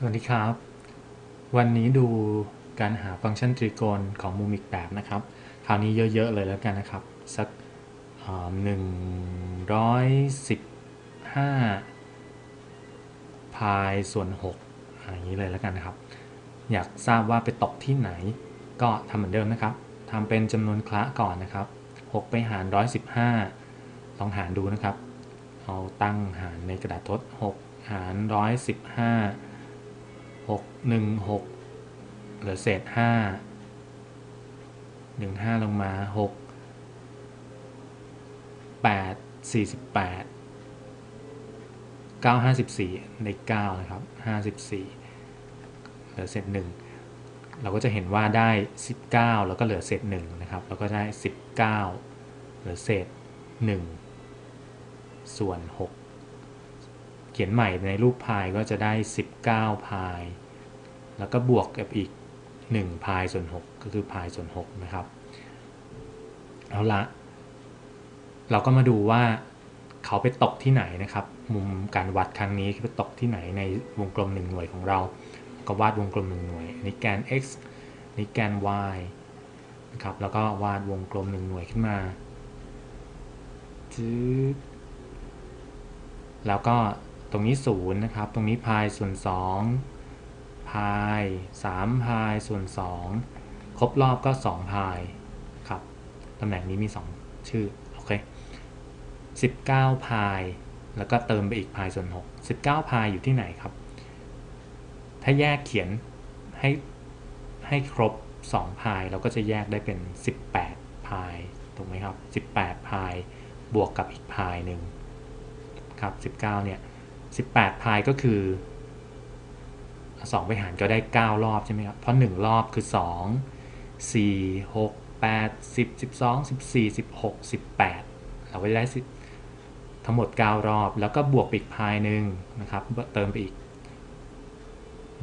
สวัสดีครับ วันนี้ดูการหาฟังก์ชันตรีโกณของมุมอีกแบบนะครับ คราวนี้เยอะ ๆ เลยแล้วกันนะครับ สักหนึ่งร้อยสิบห้าพายส่วนหกอะไรอย่างนี้เลยแล้วกันนะครับ อยากทราบว่าไปตกที่ไหน ก็ทำเหมือนเดิมนะครับทำเป็นจำนวนคละก่อนนะครับ 6 ไปหาร 115 ลองหารดูนะครับ เอาตั้งหารในกระดาษทด 6 หาร 115 6 1 6เหลือเศษ5 1 5 ลงมา 6 8 48 9 54ใน9นะครับ 54 เหลือเศษ1เราก็จะเห็นว่าได้ 19 แล้วก็เหลือเศษ1นะครับ แล้วก็ได้ 19 เหลือเศษ 1 ส่วน 6 ขียนใหม่ในรูปพายก็จะได้ 19 พาย แล้วก็บวกกับอีก 1 พายส่วน 6 ก็คือพายส่วน 6 นะครับ เอาละ เราก็มาดูว่าเขาไปตกที่ไหนนะครับ มุมการวัดครั้งนี้ไปตกที่ไหนในวงกลม 1 หน่วยของเรา ก็วาดวงกลมหนึ่งหน่วยนี่แกน x นี่แกน y นะครับ แล้วก็วาดวงกลมหนึ่งหน่วยขึ้นมาจืดแล้วก็ ตรงนี้ศูนย์นะครับ ตรงนี้พายส่วน2พาย3พายส่วน 2 ครบรอบก็2พายครับตำแหน่งนี้มี 2 ชื่อ โอเค 19 พาย แล้วก็เติมไปอีกพายส่วน 6 19 พายอยู่ที่ไหนครับ ถ้าแยกเขียนให้ให้ครบ 2 พาย เราก็จะแยกได้เป็น 18 พาย ถูกไหมครับ 18 พาย บวกกับอีกพายหนึ่งครับ 19 เนี่ย 18 พายก็คือ 2 ไปหารก็ได้ 9 รอบใช่ไหมครับ เพราะ 1 รอบคือ 2 4 6 8 10 12 14 16 18 เราก็จะได้ทั้งหมด 9 รอบ แล้วก็บวกอีกพายหนึ่งนะครับ เติมไปอีก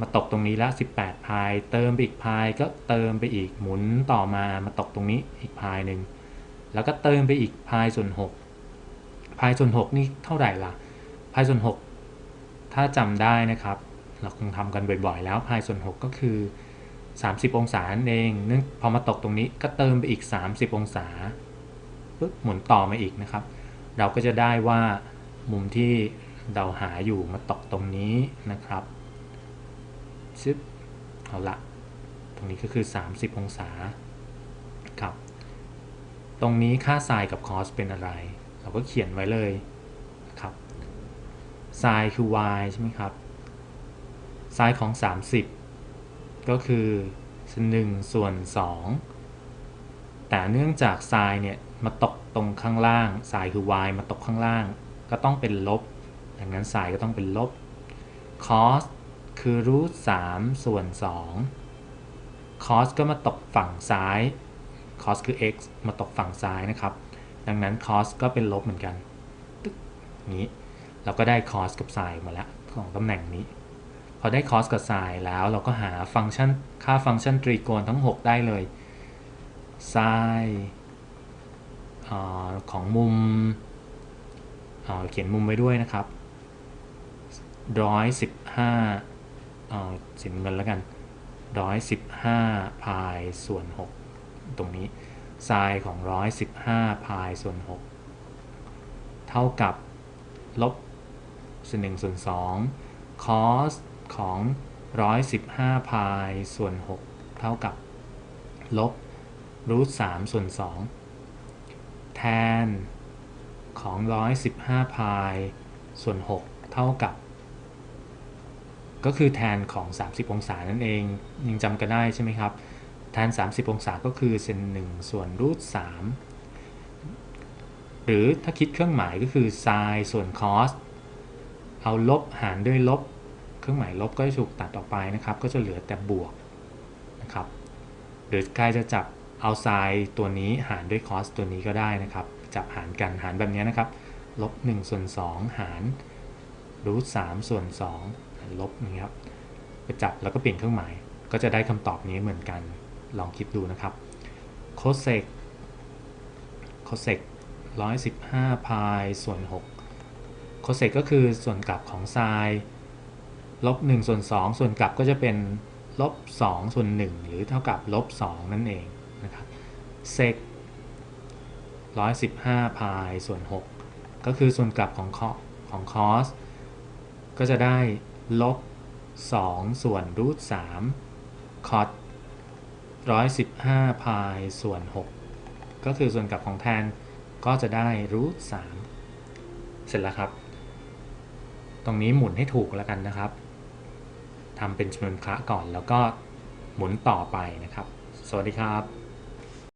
มาตกตรงนี้แล้ว 18 พาย เติมไปอีกพายก็เติมไปอีกหมุนต่อมามาตกตรงนี้อีกพายหนึ่งแล้วก็เติมไปอีกพายส่วน 6 พายส่วน 6 นี่เท่าไหร่ล่ะพายส่วน 6 ถ้าจำได้นะครับ เราคงทำกันบ่อยๆ แล้วพายส่วน 6 ก็คือ 30 องศาเองเนื่องพอมาตกตรงนี้ก็เติมไปอีก 30 องศาปึ๊บหมุนต่อมาอีกนะครับ เราก็จะได้ว่ามุมที่เราหาอยู่มาตกตรงนี้นะครับชึบเอาละตรงนี้ก็คือ 30 องศาครับ ตรงนี้ค่าไซน์กับคอสเป็นอะไร เราก็เขียนไว้เลย ไซน์คือ y ใช่ไหมครับ ไซน์ของ 30 ก็คือ 1 ส่วน 2 แต่เนื่องจากไซน์เนี่ยมาตกตรงข้างล่าง ไซน์คือ y มาตกข้างล่าง ก็ต้องเป็นลบ ดังนั้นไซน์ก็ต้องเป็นลบ cos คือรูทสามส่วนสองคอสก็มาตกฝั่งซ้ายคอสคือ x มาตกฝั่งซ้ายนะครับ ดังนั้นคอสก็เป็นลบเหมือนกัน ตึ๊กนี้ เราก็ได้คอสกับไซน์มาแล้วของตำแหน่งนี้ พอได้คอสกับไซน์แล้วเราก็หาฟังก์ชันค่าฟังก์ชันตรีโกณทั้ง 6 ได้เลยไซน์ของมุมเขียนมุมไว้ด้วยนะครับร้อยสิบห้าเอาสีเงินแล้วกันร้อยสิบห้าพายส่วนหกตรงนี้ไซน์ของร้อยสิบห้าพายส่วนหกเท่ากับลบ ส่วนหนึ่งส่วนสองคอสของร้อยสิบห้าพายส่วนหกเท่ากับ ลบรูทสามส่วนสองแทนของร้อยสิบห้าพายส่วนหกเท่ากับ ก็คือแทนของ 30 องศานั่นเอง ยังจำกันได้ใช่ไหมครับ แทน 30 องศาก็คือเซน1ส่วนรูท3หรือถ้าคิดเครื่องหมายก็คือไซน์ส่วนคอส เอาลบหารด้วยลบ เครื่องหมายลบก็จะถูกตัดออกไปนะครับ ก็จะเหลือแต่บวกนะครับหรือใครจะจับเอาไซน์ตัวนี้หารด้วยคอสตัวนี้ก็ได้นะครับ จับหารกันหารแบบนี้นะครับลบ1ส่วน2หารรูท3ส่วน2ลบนี่ครับไปจับแล้วก็เปลี่ยนเครื่องหมาย ก็จะได้คำตอบนี้เหมือนกันลองคิดดูนะครับโคเซกโคเซก115พายส่วน6 โคเซกก็คือส่วนกลับของไซน์ลบ1ส่วน2ส่วนกลับก็จะเป็นลบ2ส่วน1หรือเท่ากับลบ2นั่นเองนะครับเซก115พายส่วน 6 ก็คือส่วนกลับของคอของคอสก็จะได้ลบ2ส่วนรูท3คอส115พายส่วน 6 ก็คือส่วนกลับของแทนก็จะได้รูท3เสร็จแล้วครับ ตรงนี้หมุนให้ถูกแล้วกันนะครับทำเป็นจำนวนคระก่อนแล้วก็หมุนต่อไปนะครับ สวัสดีครับ